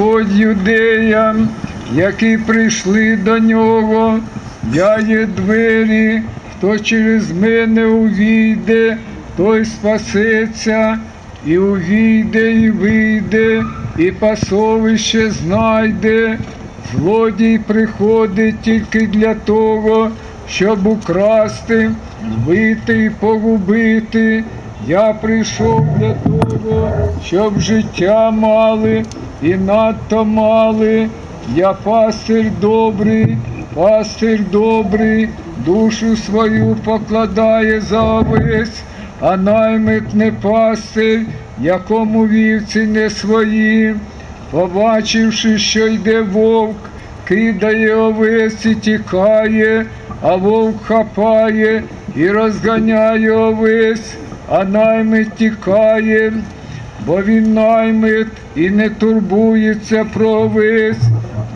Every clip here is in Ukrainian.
Господь юдеям, які прийшли до нього. Я є двері, хто через мене увійде, той спасеться, і увійде, і вийде, і пасовище знайде. Злодій приходить тільки для того, щоб украсти, вбити і погубити. Я прийшов для того, щоб життя мали і надто мали. Я пастир добрий, пастир добрий, душу свою покладає за овець, а наймит не пастир, якому вівці не свої. Побачивши, що йде вовк, кидає овець і тікає, а вовк хапає і розганяє овець, а наймит тікає, бо він наймит і не турбується про овець.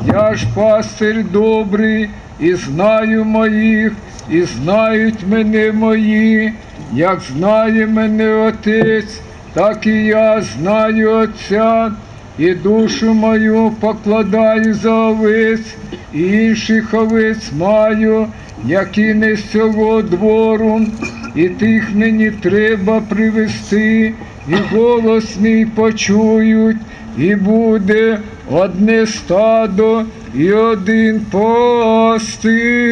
Я ж пастир добрий, і знаю моїх, і знають мене мої, як знає мене Отець, так і я знаю Отця, і душу мою покладаю за овець, і інших овець маю, які не з цього двору, і тих мені треба привести, і голос мій почують, і буде одне стадо і один пастир.